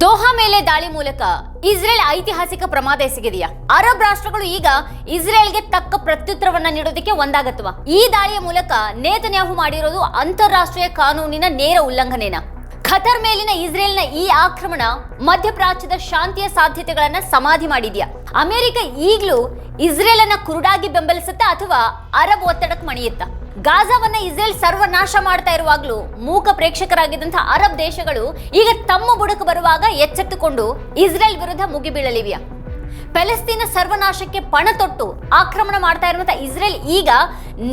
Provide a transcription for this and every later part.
Doha ಮೇಲೆ ದಾಳಿ ಮೂಲಕ ಇಸ್ರೇಲ್ ಐತಿಹಾಸಿಕ ಪ್ರಮಾದ ಎಸಗಿದೆಯಾ? ಅರಬ್ ರಾಷ್ಟ್ರಗಳು ಈಗ ಇಸ್ರೇಲ್ಗೆ ತಕ್ಕ ಪ್ರತ್ಯುತ್ತರವನ್ನ ನೀಡೋದಕ್ಕೆ ಒಂದಾಗತ್ವ ಈ ದಾಳಿಯ ಮೂಲಕ ನೇತನ್ಯಾಹು ಮಾಡಿರೋದು ಅಂತಾರಾಷ್ಟ್ರೀಯ ಕಾನೂನಿನ ನೇರ ಉಲ್ಲಂಘನೆನ? ಖತರ್ ಮೇಲಿನ ಇಸ್ರೇಲ್ನ ಈ ಆಕ್ರಮಣ ಮಧ್ಯಪ್ರಾಚ್ಯದ ಶಾಂತಿಯ ಸಾಧ್ಯತೆಗಳನ್ನ ಸಮಾಧಿ ಮಾಡಿದ್ಯಾ? ಅಮೆರಿಕ ಈಗಲೂ ಅನ್ನ ಕುರುಡಾಗಿ ಬೆಂಬಲಿಸುತ್ತಾ ಅಥವಾ ಅರಬ್ ಒತ್ತಡಕ್ಕೆ ಮಣಿಯುತ್ತಾ? ಗಾಜಾವನ್ನ ಇಸ್ರೇಲ್ ಸರ್ವನಾಶ ಮಾಡ್ತಾ ಇರುವಾಗಲೂ ಮೂಕ ಪ್ರೇಕ್ಷಕರಾಗಿದ್ದಂತಹ ಅರಬ್ ದೇಶಗಳು ಈಗ ತಮ್ಮ ಬುಡಕು ಬರುವಾಗ ಎಚ್ಚೆತ್ತುಕೊಂಡು ಇಸ್ರೇಲ್ ವಿರುದ್ಧ ಮುಗಿಬೀಳಲಿವೆಯಾ? ಪ್ಯಾಲೆಸ್ತೀನ ಸರ್ವನಾಶಕ್ಕೆ ಪಣ ತೊಟ್ಟು ಆಕ್ರಮಣ ಮಾಡ್ತಾ ಇರುವಂತಹ ಇಸ್ರೇಲ್ ಈಗ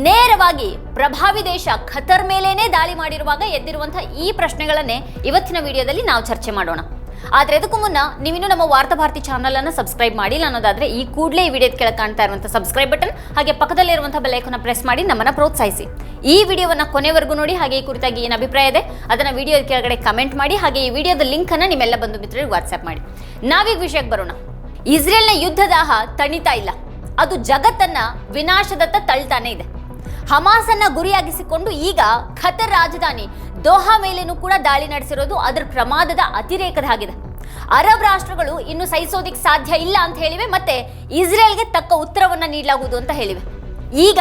ನೇರವಾಗಿ ಪ್ರಭಾವಿ ದೇಶ ಖತರ್ ಮೇಲೇನೆ ದಾಳಿ ಮಾಡಿರುವಾಗ ಎದ್ದಿರುವಂತಹ ಈ ಪ್ರಶ್ನೆಗಳನ್ನೇ ಇವತ್ತಿನ ವಿಡಿಯೋದಲ್ಲಿ ನಾವು ಚರ್ಚೆ ಮಾಡೋಣ. ಆದ್ರೆ ಅದಕ್ಕೂ ಮುನ್ನ ನೀವಿನ್ನು ನಮ್ಮ ವಾರ್ತಾ ಭಾರತಿ ಚಾನಲ್ ಅನ್ನು ಸಬ್ಸ್ಕ್ರೈಬ್ ಮಾಡಿಲ್ಲ ಅನ್ನೋದಾದ್ರೆ ಈ ಕೂಡಲೇ ಈ ವಿಡಿಯೋದ ಕೆಳಗೆ ಕಾಣ್ತಾ ಇರುವಂತಹ ಸಬ್ಸ್ಕ್ರೈಬ್ ಬಟನ್ ಹಾಗೆ ಪಕ್ಕದಲ್ಲಿರುವಂತಹ ಬೆಲ್ ಐಕನ್ನ ಪ್ರೆಸ್ ಮಾಡಿ ನಮ್ಮನ್ನ ಪ್ರೋತ್ಸಾಹಿಸಿ. ಈ ವಿಡಿಯೋವನ್ನ ಕೊನೆವರೆಗೂ ನೋಡಿ, ಹಾಗೆ ಈ ಕುರಿತಾಗಿ ಏನು ಅಭಿಪ್ರಾಯ ಇದೆ, ಅದನ್ನ ವಿಡಿಯೋದ ಕೆಳಗಡೆ ಕಮೆಂಟ್ ಮಾಡಿ, ಹಾಗೆ ಈ ವಿಡಿಯೋದ ಲಿಂಕ್ ಅನ್ನ ನಿಮ್ಮೆಲ್ಲ ಬಂಧು ಮಿತ್ರರಿಗೆ ವಾಟ್ಸ್ಆ್ಯಪ್ ಮಾಡಿ. ನಾವೀಗ ವಿಷಯಕ್ಕೆ ಬರೋಣ. ಇಸ್ರೇಲ್ನ ಯುದ್ಧದಾಹ ತಣಿತಾ ಇಲ್ಲ. ಅದು ಜಗತ್ತನ್ನ ವಿನಾಶದತ್ತ ತಳ್ತಾನೆ ಇದೆ. ಹಮಾಸನ್ನ ಗುರಿಯಾಗಿಸಿಕೊಂಡು ಈಗ ಖತರ್ ರಾಜಧಾನಿ ದೋಹಾ ಮೇಲೇನೂ ಕೂಡ ದಾಳಿ ನಡೆಸಿರೋದು ಅದರ ಪ್ರಮಾದದ ಅತಿರೇಕದಾಗಿದೆ ಅರಬ್ ರಾಷ್ಟ್ರಗಳು ಇನ್ನು ಸಹಿಸೋದಿಕ್ ಸಾಧ್ಯ ಇಲ್ಲ ಅಂತ ಹೇಳಿವೆ ಮತ್ತೆ ಇಸ್ರೇಲ್ಗೆ ತಕ್ಕ ಉತ್ತರವನ್ನ ನೀಡಲಾಗುವುದು ಅಂತ ಹೇಳಿವೆ. ಈಗ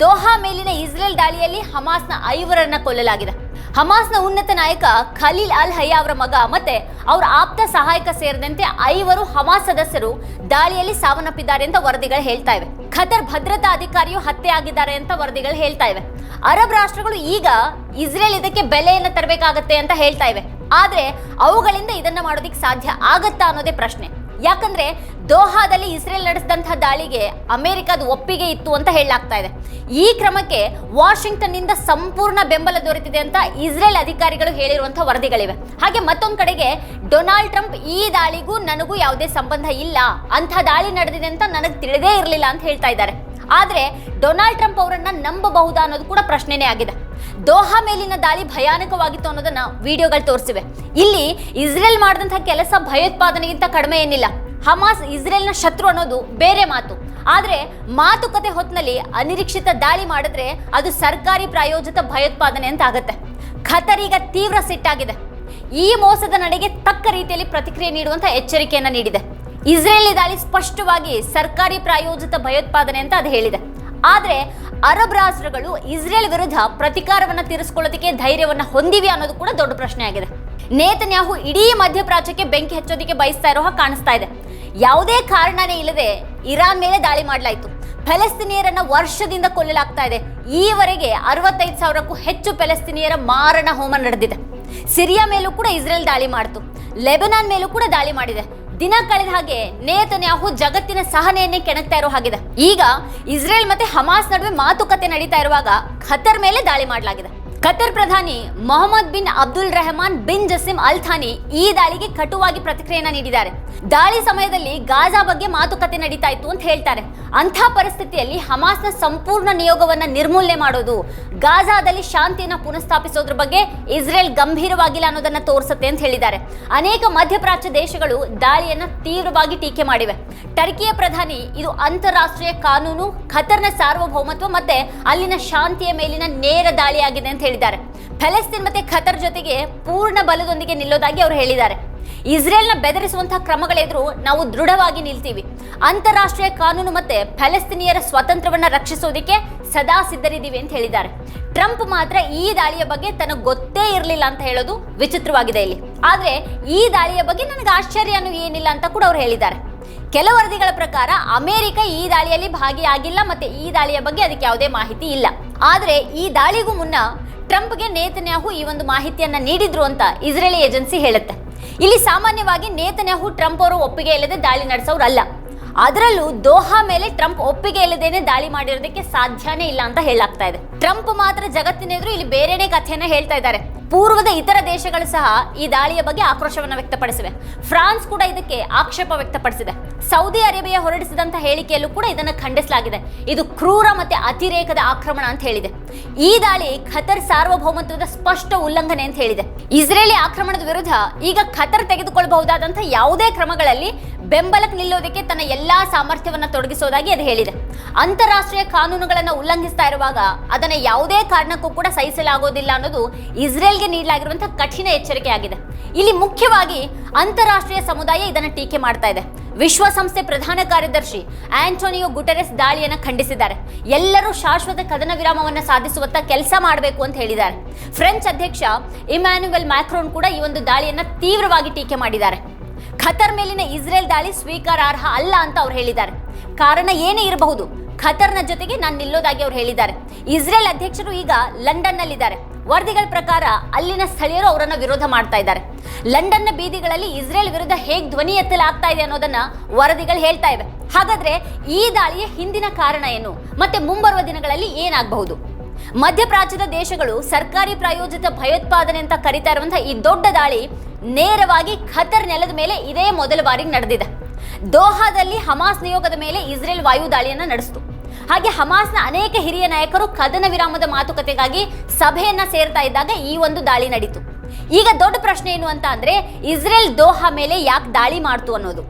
ದೋಹಾ ಮೇಲಿನ ಇಸ್ರೇಲ್ ದಾಳಿಯಲ್ಲಿ ಹಮಾಸ್ನ ಐವರನ್ನ ಕೊಲ್ಲಲಾಗಿದೆ. ಹಮಾಸ್ನ ಉನ್ನತ ನಾಯಕ ಖಲೀಲ್ ಅಲ್ ಹಯ್ಯ ಅವರ ಮಗ ಮತ್ತೆ ಅವರ ಆಪ್ತ ಸಹಾಯಕ ಸೇರಿದಂತೆ ಐವರು ಹಮಾಸ್ ಸದಸ್ಯರು ದಾಳಿಯಲ್ಲಿ ಸಾವನ್ನಪ್ಪಿದ್ದಾರೆ ಅಂತ ವರದಿಗಳು ಹೇಳ್ತಾ ಇವೆ. ಖತರ್ ಭದ್ರತಾ ಅಧಿಕಾರಿಯು ಹತ್ಯೆ ಆಗಿದ್ದಾರೆ ಅಂತ ವರದಿಗಳು ಹೇಳ್ತಾ ಇವೆ. ಅರಬ್ ರಾಷ್ಟ್ರಗಳು ಈಗ ಇಸ್ರೇಲ್ ಇದಕ್ಕೆ ಬೆಲೆಯನ್ನು ತರಬೇಕಾಗತ್ತೆ ಅಂತ ಹೇಳ್ತಾ ಇವೆ. ಆದರೆ ಅವುಗಳಿಂದ ಇದನ್ನ ಮಾಡೋದಿಕ್ ಸಾಧ್ಯ ಆಗತ್ತಾ ಅನ್ನೋದೇ ಪ್ರಶ್ನೆ. ಯಾಕಂದ್ರೆ ದೋಹಾದಲ್ಲಿ ಇಸ್ರೇಲ್ ನಡೆಸಿದಂತಹ ದಾಳಿಗೆ ಅಮೆರಿಕದ ಒಪ್ಪಿಗೆ ಇತ್ತು ಅಂತ ಹೇಳಲಾಗ್ತಾ ಇದೆ. ಈ ಕ್ರಮಕ್ಕೆ ವಾಷಿಂಗ್ಟನ್ನಿಂದ ಸಂಪೂರ್ಣ ಬೆಂಬಲ ದೊರೆತಿದೆ ಅಂತ ಇಸ್ರೇಲ್ ಅಧಿಕಾರಿಗಳು ಹೇಳಿರುವಂತಹ ವರದಿಗಳಿವೆ. ಹಾಗೆ ಮತ್ತೊಂದು ಕಡೆಗೆ ಡೊನಾಲ್ಡ್ ಟ್ರಂಪ್ ಈ ದಾಳಿಗೂ ನನಗೂ ಯಾವುದೇ ಸಂಬಂಧ ಇಲ್ಲ. ಅಂತ ದಾಳಿ ನಡೆದಿದೆ ಅಂತ ನನಗೆ ತಿಳಿದೇ ಇರಲಿಲ್ಲ ಅಂತ ಹೇಳ್ತಾ ಇದ್ದಾರೆ. ಆದ್ರೆ ಡೊನಾಲ್ಡ್ ಟ್ರಂಪ್ ಅವರನ್ನ ನಂಬಬಹುದಾ ಅನ್ನೋದು ಕೂಡ ಪ್ರಶ್ನೆನೇ ಆಗಿದೆ. ದೋಹಾ ಮೇಲಿನ ದಾಳಿ ಭಯಾನಕವಾಗಿತ್ತು ಅನ್ನೋದನ್ನ ವಿಡಿಯೋಗಳು ತೋರಿಸಿವೆ. ಇಲ್ಲಿ ಇಸ್ರೇಲ್ ಮಾಡಿದಂತಹ ಕೆಲಸ ಭಯೋತ್ಪಾದನೆಗಿಂತ ಕಡಿಮೆ ಏನಿಲ್ಲ. ಹಮಾಸ್ ಇಸ್ರೇಲ್ನ ಶತ್ರು ಅನ್ನೋದು ಬೇರೆ ಮಾತು. ಆದರೆ ಮಾತುಕತೆ ಹೊತ್ತಿನಲ್ಲಿ ಅನಿರೀಕ್ಷಿತ ದಾಳಿ ಮಾಡಿದ್ರೆ ಅದು ಸರ್ಕಾರಿ ಪ್ರಾಯೋಜಿತ ಭಯೋತ್ಪಾದನೆ ಅಂತ ಆಗುತ್ತೆ. ಖತರೀಗ ತೀವ್ರ ಸಿಟ್ಟಾಗಿದೆ. ಈ ಮೋಸದ ನಡೆಗೆ ತಕ್ಕ ರೀತಿಯಲ್ಲಿ ಪ್ರತಿಕ್ರಿಯೆ ನೀಡುವಂತ ಎಚ್ಚರಿಕೆಯನ್ನು ನೀಡಿದೆ. ಇಸ್ರೇಲಿ ದಾಳಿ ಸ್ಪಷ್ಟವಾಗಿ ಸರ್ಕಾರಿ ಪ್ರಾಯೋಜಿತ ಭಯೋತ್ಪಾದನೆ ಅಂತ ಅದು ಹೇಳಿದೆ. ಆದರೆ ಅರಬ್ ರಾಷ್ಟ್ರಗಳು ಇಸ್ರೇಲ್ ವಿರುದ್ಧ ಪ್ರತಿಕಾರವನ್ನು ತೀರಿಸಿಕೊಳ್ಳೋದಕ್ಕೆ ಧೈರ್ಯವನ್ನ ಹೊಂದಿವೆ ಅನ್ನೋದು ಕೂಡ ದೊಡ್ಡ ಪ್ರಶ್ನೆ ಆಗಿದೆ. ನೇತನ್ಯಾಹು ಇಡೀ ಮಧ್ಯಪ್ರಾಚ್ಯಕ್ಕೆ ಬೆಂಕಿ ಹಚ್ಚೋದಕ್ಕೆ ಬಯಸ್ತಾ ಇರೋ ಕಾಣಿಸ್ತಾ ಇದೆ. ಯಾವುದೇ ಕಾರಣನೇ ಇಲ್ಲದೆ ಇರಾನ್ ಮೇಲೆ ದಾಳಿ ಮಾಡಲಾಯಿತು. ಫೆಲಸ್ತೀನಿಯರನ್ನ ವರ್ಷದಿಂದ ಕೊಲ್ಲಲಾಗ್ತಾ ಇದೆ. ಈವರೆಗೆ ಅರವತ್ತೈದು ಸಾವಿರಕ್ಕೂ ಹೆಚ್ಚು ಫೆಲಸ್ತೀನಿಯರ ಮಾರಣ ಹೋಮ ನಡೆದಿದೆ. ಸಿರಿಯಾ ಮೇಲೂ ಕೂಡ ಇಸ್ರೇಲ್ ದಾಳಿ ಮಾಡಿತು. ಲೆಬನಾನ್ ಮೇಲೂ ಕೂಡ ದಾಳಿ ಮಾಡಿದೆ. ದಿನ ಕಳೆದ ಹಾಗೆ ನೇತನ್ಯಾಹು ಜಗತ್ತಿನ ಸಹನೆಯನ್ನೇ ಕೆಣಕ್ತಾ ಇರೋ ಹಾಗಿದೆ. ಈಗ ಇಸ್ರೇಲ್ ಮತ್ತೆ ಹಮಾಸ್ ನಡುವೆ ಮಾತುಕತೆ ನಡೀತಾ ಇರುವಾಗ ಖತರ್ ಮೇಲೆ ದಾಳಿ ಮಾಡಲಾಗಿದೆ. ಖತರ್ ಪ್ರಧಾನಿ Mohammed bin Abdul Rahman bin Jassim Al Thani ಈ ದಾಳಿಗೆ ಕಟುವಾಗಿ ಪ್ರತಿಕ್ರಿಯೆಯನ್ನ ನೀಡಿದ್ದಾರೆ. ದಾಳಿ ಸಮಯದಲ್ಲಿ ಗಾಜಾ ಬಗ್ಗೆ ಮಾತುಕತೆ ನಡೀತಾ ಇತ್ತು ಅಂತ ಹೇಳ್ತಾರೆ. ಅಂಥ ಪರಿಸ್ಥಿತಿಯಲ್ಲಿ ಹಮಾಸ್ನ ಸಂಪೂರ್ಣ ನಿಯೋಗವನ್ನ ನಿರ್ಮೂಲನೆ ಮಾಡೋದು, ಗಾಜಾದಲ್ಲಿ ಶಾಂತಿಯನ್ನ ಪುನಃಸ್ಥಾಪಿಸೋದ್ರ ಬಗ್ಗೆ ಇಸ್ರೇಲ್ ಗಂಭೀರವಾಗಿಲ್ಲ ಅನ್ನೋದನ್ನ ತೋರಿಸುತ್ತೆ ಅಂತ ಹೇಳಿದ್ದಾರೆ. ಅನೇಕ ಮಧ್ಯಪ್ರಾಚ್ಯ ದೇಶಗಳು ದಾಳಿಯನ್ನ ತೀವ್ರವಾಗಿ ಟೀಕೆ ಮಾಡಿವೆ. ಟರ್ಕಿಯ ಪ್ರಧಾನಿ, ಇದು ಅಂತಾರಾಷ್ಟ್ರೀಯ ಕಾನೂನು, ಖತರ್ನ ಸಾರ್ವಭೌಮತ್ವ ಮತ್ತೆ ಅಲ್ಲಿನ ಶಾಂತಿಯ ಮೇಲಿನ ನೇರ ದಾಳಿಯಾಗಿದೆ ಅಂತ ಹೇಳಿದ್ದಾರೆ. ಫೆಲೆಸ್ತೀನ್ ಮತ್ತೆ ಖತರ್ ಜೊತೆಗೆ ಪೂರ್ಣ ಬಲದೊಂದಿಗೆ ನಿಲ್ಲೋದಾಗಿ ಅವರು ಹೇಳಿದ್ದಾರೆ. ಇಸ್ರೇಲ್ನ ಬೆದರಿಸುವಂತಹ ಕ್ರಮಗಳೆದುರು ನಾವು ದೃಢವಾಗಿ ನಿಲ್ತೀವಿ. ಅಂತಾರಾಷ್ಟ್ರೀಯ ಕಾನೂನು ಮತ್ತೆ ಫೆಲೆಸ್ತೀನಿಯರ ಸ್ವಾತಂತ್ರ್ಯವನ್ನ ರಕ್ಷಿಸೋದಕ್ಕೆ ಸದಾ ಸಿದ್ಧರಿದ್ದೀವಿ ಅಂತ ಹೇಳಿದ್ದಾರೆ. ಟ್ರಂಪ್ ಮಾತ್ರ ಈ ದಾಳಿಯ ಬಗ್ಗೆ ತನಗೆ ಗೊತ್ತೇ ಇರಲಿಲ್ಲ ಅಂತ ಹೇಳೋದು ವಿಚಿತ್ರವಾಗಿದೆ ಇಲ್ಲಿ. ಆದ್ರೆ ಈ ದಾಳಿಯ ಬಗ್ಗೆ ನನಗೆ ಆಶ್ಚರ್ಯ ಏನಿಲ್ಲ ಅಂತ ಕೂಡ ಅವರು ಹೇಳಿದ್ದಾರೆ. ಕೆಲ ವರದಿಗಳ ಪ್ರಕಾರ ಅಮೆರಿಕ ಈ ದಾಳಿಯಲ್ಲಿ ಭಾಗಿಯಾಗಿಲ್ಲ ಮತ್ತೆ ಈ ದಾಳಿಯ ಬಗ್ಗೆ ಅದಕ್ಕೆ ಯಾವುದೇ ಮಾಹಿತಿ ಇಲ್ಲ. ಆದ್ರೆ ಈ ದಾಳಿಗೂ ಮುನ್ನ ಟ್ರಂಪ್ಗೆ ನೇತನ್ಯಾಹು ಈ ಒಂದು ಮಾಹಿತಿಯನ್ನ ನೀಡಿದ್ರು ಅಂತ ಇಸ್ರೇಲಿ ಏಜೆನ್ಸಿ ಹೇಳುತ್ತೆ. ಇಲ್ಲಿ ಸಾಮಾನ್ಯವಾಗಿ ನೇತನ್ಯಾಹು ಟ್ರಂಪ್ ಅವರು ಒಪ್ಪಿಗೆ ಇಲ್ಲದೆ ದಾಳಿ ನಡೆಸೋರಲ್ಲ ಅದರಲ್ಲೂ ದೋಹಾ ಮೇಲೆ ಟ್ರಂಪ್ ಒಪ್ಪಿಗೆ ಇಲ್ಲದೇನೆ ದಾಳಿ ಮಾಡಿರೋದಕ್ಕೆ ಸಾಧ್ಯನೇ ಇಲ್ಲ ಅಂತ ಹೇಳಾಗ್ತಾ ಇದೆ. ಟ್ರಂಪ್ ಮಾತ್ರ ಜಗತ್ತಿನ ಎದುರು ಇಲ್ಲಿ ಬೇರೆನೇ ಕಥೆಯನ್ನ ಹೇಳ್ತಾ ಇದ್ದಾರೆ. ಪೂರ್ವದ ಇತರ ದೇಶಗಳು ಸಹ ಈ ದಾಳಿಯ ಬಗ್ಗೆ ಆಕ್ರೋಶವನ್ನು ವ್ಯಕ್ತಪಡಿಸಿವೆ. ಫ್ರಾನ್ಸ್ ಕೂಡ ಇದಕ್ಕೆ ಆಕ್ಷೇಪ ವ್ಯಕ್ತಪಡಿಸಿದೆ. ಸೌದಿ ಅರೇಬಿಯಾ ಹೊರಡಿಸಿದಂತ ಹೇಳಿಕೆಯಲ್ಲೂ ಕೂಡ ಇದನ್ನು ಖಂಡಿಸಲಾಗಿದೆ. ಇದು ಕ್ರೂರ ಮತ್ತೆ ಅತಿರೇಕದ ಆಕ್ರಮಣ ಅಂತ ಹೇಳಿದೆ. ಈ ದಾಳಿ ಖತರ್ ಸಾರ್ವಭೌಮತ್ವದ ಸ್ಪಷ್ಟ ಉಲ್ಲಂಘನೆ ಅಂತ ಹೇಳಿದೆ. ಇಸ್ರೇಲಿ ಆಕ್ರಮಣದ ವಿರುದ್ಧ ಈಗ ಖತರ್ ತೆಗೆದುಕೊಳ್ಳಬಹುದಾದಂತಹ ಯಾವುದೇ ಕ್ರಮಗಳಲ್ಲಿ ಬೆಂಬಲಕ್ಕೆ ನಿಲ್ಲೋದಕ್ಕೆ ತನ್ನ ಎಲ್ಲಾ ಸಾಮರ್ಥ್ಯವನ್ನ ತೊಡಗಿಸೋದಾಗಿ ಅದು ಹೇಳಿದೆ. ಅಂತಾರಾಷ್ಟ್ರೀಯ ಕಾನೂನುಗಳನ್ನು ಉಲ್ಲಂಘಿಸ್ತಾ ಇರುವಾಗ ಅದನ್ನ ಯಾವುದೇ ಕಾರಣಕ್ಕೂ ಕೂಡ ಸಹಿಸಲಾಗೋದಿಲ್ಲ ಅನ್ನೋದು ಇಸ್ರೇಲ್ಗೆ ನೀಡಲಾಗಿರುವಂತಹ ಕಠಿಣ ಎಚ್ಚರಿಕೆ ಆಗಿದೆ. ಇಲ್ಲಿ ಮುಖ್ಯವಾಗಿ ಅಂತಾರಾಷ್ಟ್ರೀಯ ಸಮುದಾಯ ಇದನ್ನು ಟೀಕೆ ಮಾಡ್ತಾ ಇದೆ. ವಿಶ್ವಸಂಸ್ಥೆ ಪ್ರಧಾನ ಕಾರ್ಯದರ್ಶಿ ಆಂಟೋನಿಯೋ ಗುಟೆರೆಸ್ ದಾಳಿಯನ್ನು ಖಂಡಿಸಿದ್ದಾರೆ. ಎಲ್ಲರೂ ಶಾಶ್ವತ ಕದನ ವಿರಾಮವನ್ನು ಸಾಧಿಸುವತ್ತ ಕೆಲಸ ಮಾಡಬೇಕು ಅಂತ ಹೇಳಿದ್ದಾರೆ. ಫ್ರೆಂಚ್ ಅಧ್ಯಕ್ಷ ಇಮ್ಯಾನ್ಯುವೆಲ್ ಮ್ಯಾಕ್ರೋನ್ ಕೂಡ ಈ ಒಂದು ದಾಳಿಯನ್ನು ತೀವ್ರವಾಗಿ ಟೀಕೆ ಮಾಡಿದ್ದಾರೆ. ಖತರ್ ಮೇಲಿನ ಇಸ್ರೇಲ್ ದಾಳಿ ಸ್ವೀಕಾರಾರ್ಹ ಅಲ್ಲ ಅಂತ ಅವ್ರು ಹೇಳಿದ್ದಾರೆ. ಕಾರಣ ಏನೇ ಇರಬಹುದು, ಖತರ್ನ ಜೊತೆಗೆ ನಾನು ನಿಲ್ಲೋದಾಗಿ ಅವ್ರು ಹೇಳಿದ್ದಾರೆ. ಇಸ್ರೇಲ್ ಅಧ್ಯಕ್ಷರು ಈಗ ಲಂಡನ್ನಲ್ಲಿದ್ದಾರೆ. ವರದಿಗಳ ಪ್ರಕಾರ ಅಲ್ಲಿನ ಸ್ಥಳೀಯರು ಅವರನ್ನು ವಿರೋಧ ಮಾಡ್ತಾ ಇದ್ದಾರೆ. ಲಂಡನ್ನ ಬೀದಿಗಳಲ್ಲಿ ಇಸ್ರೇಲ್ ವಿರುದ್ಧ ಹೇಗೆ ಧ್ವನಿ ಎತ್ತಲಾಗ್ತಾ ಇದೆ ಅನ್ನೋದನ್ನ ವರದಿಗಳು ಹೇಳ್ತಾ ಇವೆ. ಹಾಗಾದ್ರೆ ಈ ದಾಳಿಯ ಹಿಂದಿನ ಕಾರಣ ಏನು? ಮತ್ತೆ ಮುಂಬರುವ ದಿನಗಳಲ್ಲಿ ಏನಾಗಬಹುದು? ಮಧ್ಯಪ್ರಾಚ್ಯದ ದೇಶಗಳು ಸರ್ಕಾರಿ ಪ್ರಾಯೋಜಿತ ಭಯೋತ್ಪಾದನೆ ಅಂತ ಕರೀತಾ ಇರುವಂತಹ ಈ ದೊಡ್ಡ ದಾಳಿ ನೇರವಾಗಿ ಖತರ್ ನೆಲದ ಮೇಲೆ ಇದೇ ಮೊದಲ ಬಾರಿಗೆ ನಡೆದಿದೆ. ದೋಹಾದಲ್ಲಿ ಹಮಾಸ್ ನಿಯೋಗದ ಮೇಲೆ ಇಸ್ರೇಲ್ ವಾಯು ದಾಳಿಯನ್ನ ನಡೆಸಿತು. ಹಾಗೆ ಹಮಾಸ್ನ ಅನೇಕ ಹಿರಿಯ ನಾಯಕರು ಕದನ ವಿರಾಮದ ಮಾತುಕತೆಗಾಗಿ ಸಭೆಯನ್ನ ಸೇರ್ತಾ ಇದ್ದಾಗ ಈ ಒಂದು ದಾಳಿ ನಡೀತು. ಈಗ ದೊಡ್ಡ ಪ್ರಶ್ನೆ ಏನು ಅಂತ ಅಂದ್ರೆ ಇಸ್ರೇಲ್ ದೋಹಾ ಮೇಲೆ ಯಾಕೆ ದಾಳಿ ಮಾಡ್ತು ಅನ್ನೋದು.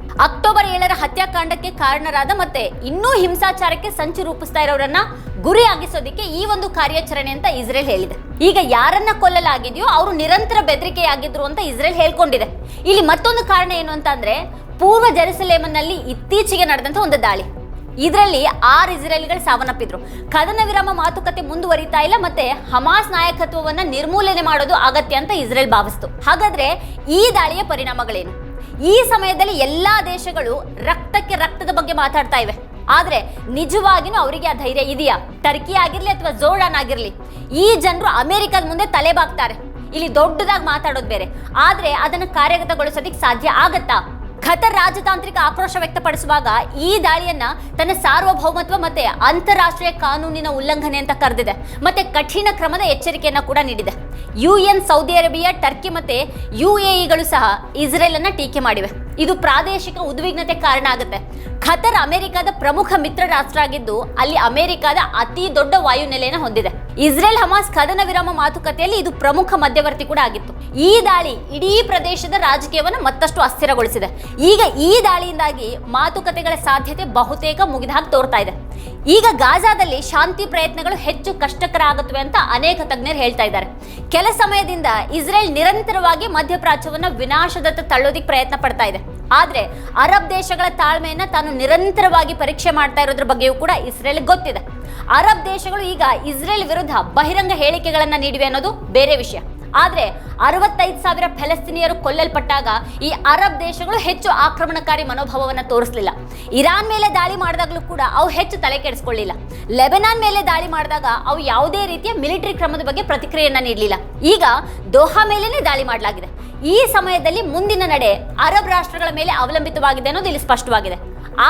ಅಕ್ಟೋಬರ್ ಏಳರ ಹತ್ಯಾಕಾಂಡಕ್ಕೆ ಕಾರಣರಾದ ಮತ್ತೆ ಇನ್ನೂ ಹಿಂಸಾಚಾರಕ್ಕೆ ಸಂಚು ರೂಪಿಸ್ತಾ ಇರೋರನ್ನ ಗುರಿಯಾಗಿಸೋದಕ್ಕೆ ಈ ಒಂದು ಕಾರ್ಯಾಚರಣೆ ಅಂತ ಇಸ್ರೇಲ್ ಹೇಳಿದೆ. ಈಗ ಯಾರನ್ನ ಕೊಲ್ಲಲಾಗಿದೆಯೋ ಅವರು ನಿರಂತರ ಬೆದರಿಕೆಯಾಗಿದ್ರು ಅಂತ ಇಸ್ರೇಲ್ ಹೇಳ್ಕೊಂಡಿದೆ. ಇಲ್ಲಿ ಮತ್ತೊಂದು ಕಾರಣ ಏನು ಅಂತ ಅಂದ್ರೆ ಪೂರ್ವ ಜೆರುಸಲೇಮನ್ನಲ್ಲಿ ಇತ್ತೀಚೆಗೆ ನಡೆದಂತ ಒಂದು ದಾಳಿ. ಇದರಲ್ಲಿ ಆರು ಇಸ್ರೇಲ್ಗಳು ಸಾವನ್ನಪ್ಪಿದ್ರು. ಕದನ ವಿರಾಮ ಮಾತುಕತೆ ಮುಂದುವರಿತಾ ಇಲ್ಲ ಮತ್ತೆ ಹಮಾಸ್ ನಾಯಕತ್ವವನ್ನ ನಿರ್ಮೂಲನೆ ಮಾಡೋದು ಅಗತ್ಯ ಅಂತ ಇಸ್ರೇಲ್ ಭಾವಿಸ್ತು. ಹಾಗಾದ್ರೆ ಈ ದಾಳಿಯ ಪರಿಣಾಮಗಳೇನು? ಈ ಸಮಯದಲ್ಲಿ ಎಲ್ಲಾ ದೇಶಗಳು ರಕ್ತಕ್ಕೆ ರಕ್ತದ ಬಗ್ಗೆ ಮಾತಾಡ್ತಾ ಇವೆ. ಆದ್ರೆ ನಿಜವಾಗಿನೂ ಅವರಿಗೆ ಆ ಧೈರ್ಯ ಇದೆಯಾ? ಟರ್ಕಿ ಆಗಿರ್ಲಿ ಅಥವಾ ಜೋರ್ಡಾನ್ ಆಗಿರ್ಲಿ, ಈ ಜನರು ಅಮೆರಿಕದ ಮುಂದೆ ತಲೆ ಬಾಗ್ತಾರೆ. ಇಲ್ಲಿ ದೊಡ್ಡದಾಗಿ ಮಾತಾಡೋದು ಬೇರೆ. ಆದ್ರೆ ಅದನ್ನು ಕಾರ್ಯಗತಗೊಳಿಸೋದಿಕ್ ಸಾಧ್ಯ ಆಗತ್ತಾ? ಖತರ್ ರಾಜತಾಂತ್ರಿಕ ಆಕ್ರೋಶ ವ್ಯಕ್ತಪಡಿಸುವಾಗ ಈ ದಾಳಿಯನ್ನ ತನ್ನ ಸಾರ್ವಭೌಮತ್ವ ಮತ್ತೆ ಅಂತಾರಾಷ್ಟ್ರೀಯ ಕಾನೂನಿನ ಉಲ್ಲಂಘನೆ ಅಂತ ಕರೆದಿದೆ. ಮತ್ತೆ ಕಠಿಣ ಕ್ರಮದ ಎಚ್ಚರಿಕೆಯನ್ನ ಕೂಡ ನೀಡಿದೆ. ಯುಎನ್ ಸೌದಿ ಅರೇಬಿಯಾ, ಟರ್ಕಿ ಮತ್ತೆ ಯುಎಇಗಳು ಸಹ ಇಸ್ರೇಲ್ ಅನ್ನ ಟೀಕೆ ಮಾಡಿವೆ. ಇದು ಪ್ರಾದೇಶಿಕ ಉದ್ವಿಗ್ನತೆ ಕಾರಣ ಆಗುತ್ತೆ. ಖತರ್ ಅಮೆರಿಕದ ಪ್ರಮುಖ ಮಿತ್ರ ರಾಷ್ಟ್ರ ಆಗಿದ್ದು ಅಲ್ಲಿ ಅಮೆರಿಕದ ಅತಿ ದೊಡ್ಡ ವಾಯುನೆಲೆಯನ್ನು ಹೊಂದಿದೆ. ಇಸ್ರೇಲ್ ಹಮಾಸ್ ಕದನ ವಿರಾಮ ಮಾತುಕತೆಯಲ್ಲಿ ಇದು ಪ್ರಮುಖ ಮಧ್ಯವರ್ತಿ ಕೂಡ ಆಗಿತ್ತು. ಈ ದಾಳಿ ಇಡೀ ಪ್ರದೇಶದ ರಾಜಕೀಯವನ್ನು ಮತ್ತಷ್ಟು ಅಸ್ಥಿರಗೊಳಿಸಿದೆ. ಈಗ ಈ ದಾಳಿಯಿಂದಾಗಿ ಮಾತುಕತೆಗಳ ಸಾಧ್ಯತೆ ಬಹುತೇಕ ಮುಗಿದ ಹಾಗೆ ತೋರ್ತಾ ಇದೆ. ಈಗ ಗಾಜಾದಲ್ಲಿ ಶಾಂತಿ ಪ್ರಯತ್ನಗಳು ಹೆಚ್ಚು ಕಷ್ಟಕರ ಆಗುತ್ತವೆ ಅಂತ ಅನೇಕ ತಜ್ಞರು ಹೇಳ್ತಾ ಇದ್ದಾರೆ. ಕೆಲ ಸಮಯದಿಂದ ಇಸ್ರೇಲ್ ನಿರಂತರವಾಗಿ ಮಧ್ಯಪ್ರಾಚ್ಯವನ್ನ ವಿನಾಶದತ್ತ ತಳ್ಳೋದಿಕ್ ಪ್ರಯತ್ನ ಪಡ್ತಾ ಇದೆ. ಆದರೆ ಅರಬ್ ದೇಶಗಳ ತಾಳ್ಮೆಯನ್ನ ತಾನು ನಿರಂತರವಾಗಿ ಪರೀಕ್ಷೆ ಮಾಡ್ತಾ ಇರೋದ್ರ ಬಗ್ಗೆಯೂ ಕೂಡ ಇಸ್ರೇಲ್ ಗೊತ್ತಿದೆ. ಅರಬ್ ದೇಶಗಳು ಈಗ ಇಸ್ರೇಲ್ ವಿರುದ್ಧ ಬಹಿರಂಗ ಹೇಳಿಕೆಗಳನ್ನು ನೀಡಿವೆ ಅನ್ನೋದು ಬೇರೆ ವಿಷಯ. ಆದ್ರೆ ಅರವತ್ತೈದು ಸಾವಿರ ಫೆಲಸ್ತೀನಿಯರು ಕೊಲ್ಲಲ್ಪಟ್ಟಾಗ ಈ ಅರಬ್ ದೇಶಗಳು ಹೆಚ್ಚು ಆಕ್ರಮಣಕಾರಿ ಮನೋಭಾವವನ್ನು ತೋರಿಸಲಿಲ್ಲ. ಇರಾನ್ ಮೇಲೆ ದಾಳಿ ಮಾಡಿದಾಗಲೂ ಕೂಡ ಅವು ಹೆಚ್ಚು ತಲೆ ಕೆಡಿಸ್ಕೊಳ್ಳಿಲ್ಲ ಲೆಬನಾನ್ ಮೇಲೆ ದಾಳಿ ಮಾಡಿದಾಗ ಅವು ಯಾವುದೇ ರೀತಿಯ ಮಿಲಿಟರಿ ಕ್ರಮದ ಬಗ್ಗೆ ಪ್ರತಿಕ್ರಿಯೆಯನ್ನು ನೀಡಲಿಲ್ಲ. ಈಗ ದೋಹಾ ಮೇಲೇ ದಾಳಿ ಮಾಡಲಾಗಿದೆ. ಈ ಸಮಯದಲ್ಲಿ ಮುಂದಿನ ನಡೆ ಅರಬ್ ರಾಷ್ಟ್ರಗಳ ಮೇಲೆ ಅವಲಂಬಿತವಾಗಿದೆ ಅನ್ನೋದು ಇಲ್ಲಿ ಸ್ಪಷ್ಟವಾಗಿದೆ.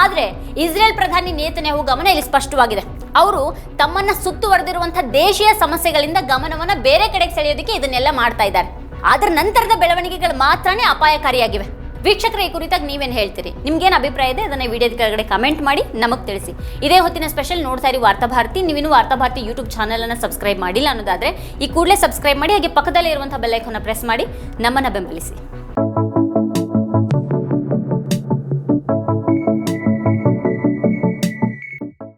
ಆದರೆ ಇಸ್ರೇಲ್ ಪ್ರಧಾನಿ ನೇತನ್ಯಾಹು ಗಮನ ಇಲ್ಲಿ ಸ್ಪಷ್ಟವಾಗಿದೆ. ಅವರು ತಮ್ಮನ್ನ ಸುತ್ತುವರೆದಿರುವಂತಹ ದೇಶೀಯ ಸಮಸ್ಯೆಗಳಿಂದ ಗಮನವನ್ನ ಬೇರೆ ಕಡೆಗೆ ಸೆಳೆಯೋದಕ್ಕೆ ಇದನ್ನೆಲ್ಲ ಮಾಡ್ತಾ ಇದ್ದಾರೆ. ಅದರ ನಂತರದ ಬೆಳವಣಿಗೆಗಳು ಮಾತ್ರನೇ ಅಪಾಯಕಾರಿಯಾಗಿವೆ. ವೀಕ್ಷಕರ, ಈ ಕುರಿತಾಗಿ ನೀವೇನು ಹೇಳ್ತೀರಿ? ನಿಮ್ಗೇನು ಅಭಿಪ್ರಾಯ ಇದೆ? ಅದನ್ನ ವಿಡಿಯೋದ ಕೆಳಗಡೆ ಕಮೆಂಟ್ ಮಾಡಿ, ನಮಗೆ ತಿಳಿಸಿ. ಇದೇ ಹೊತ್ತಿನ ಸ್ಪೆಷಲ್ ನೋಡ್ತಾ ಇರಿ ವಾರ್ತಾಭಾರತಿ ನೀವಿನ್ನೂ ವಾರ್ತಾಭಾರತಿ ಯೂಟ್ಯೂಬ್ ಚಾನಲ್ ಅನ್ನು ಸಬ್ಸ್ಕ್ರೈಬ್ ಮಾಡಿಲ್ಲ ಅನ್ನೋದಾದ್ರೆ, ಈ ಕೂಡಲೇ ಸಬ್ಸ್ಕ್ರೈಬ್ ಮಾಡಿ, ಹಾಗೆ ಪಕ್ಕದಲ್ಲೇ ಇರುವಂತಹ ಬೆಲ್ಲೈಕನ್ನ ಪ್ರೆಸ್ ಮಾಡಿ, ನಮ್ಮನ್ನು ಬೆಂಬಲಿಸಿ.